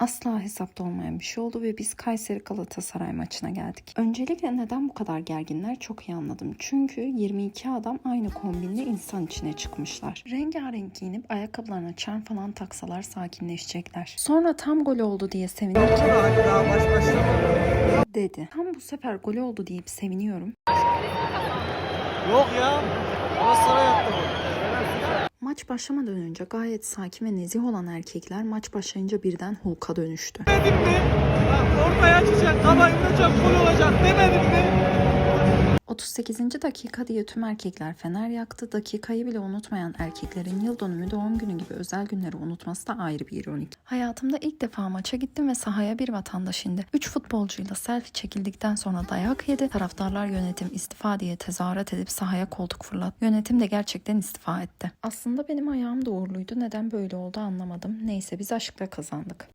Asla hesapta olmayan bir şey oldu ve biz Kayseri Galatasaray maçına geldik. Öncelikle neden bu kadar gerginler çok iyi anladım. Çünkü 22 adam aynı kombinle insan içine çıkmışlar. Rengarenk giyinip ayakkabılarına çarm falan taksalar sakinleşecekler. Sonra tam gol oldu diye başlamadı. dedi. Tam bu sefer gol oldu deyip seviniyorum. Yok ya. Galatasaray bu. Maç başlamadan önce gayet sakin ve nezih olan erkekler maç başlayınca birden Hulk'a dönüştü. Demedim mi? Ortaya açacak, kaba inecek, gol olacak demedim mi? 38. dakika diye tüm erkekler fener yaktı. Dakikayı bile unutmayan erkeklerin yıl dönümü doğum günü gibi özel günleri unutması da ayrı bir ironik. Hayatımda ilk defa maça gittim ve sahaya bir vatandaş indi. 3 futbolcuyla selfie çekildikten sonra dayak yedi. Taraftarlar yönetim istifa diye tezahürat edip sahaya koltuk fırlat. Yönetim de gerçekten istifa etti. Aslında benim ayağım da uğurluydu. Neden böyle oldu anlamadım. Neyse biz aşkla kazandık.